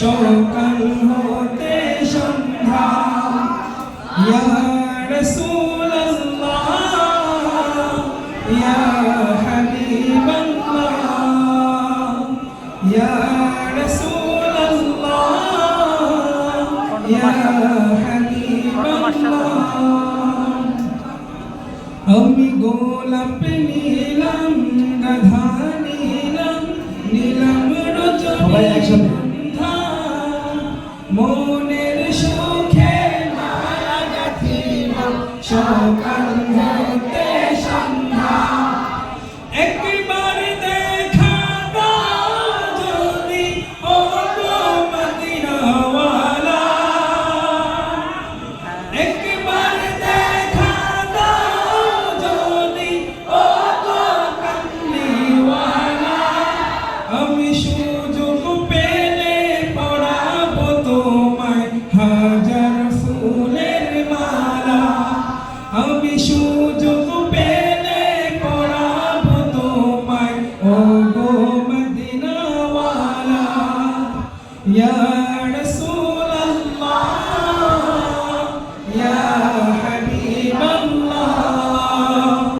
সকাল হতে সন্ধ্যা। ইয়া রাসূলুল্লাহ ইয়া হাবিবাল্লাহ ইয়া রাসূলুল্লাহ ইয়া আমি গোলাপ নিলাম গাধা নিলাম নিলাম সবাই একসাথে। মনের সুখে মালা গাথিব সকাল সুযোগ পেলে পড়াবো তোমায়। ও গো মদিনাওয়ালা ইয়া রাসূল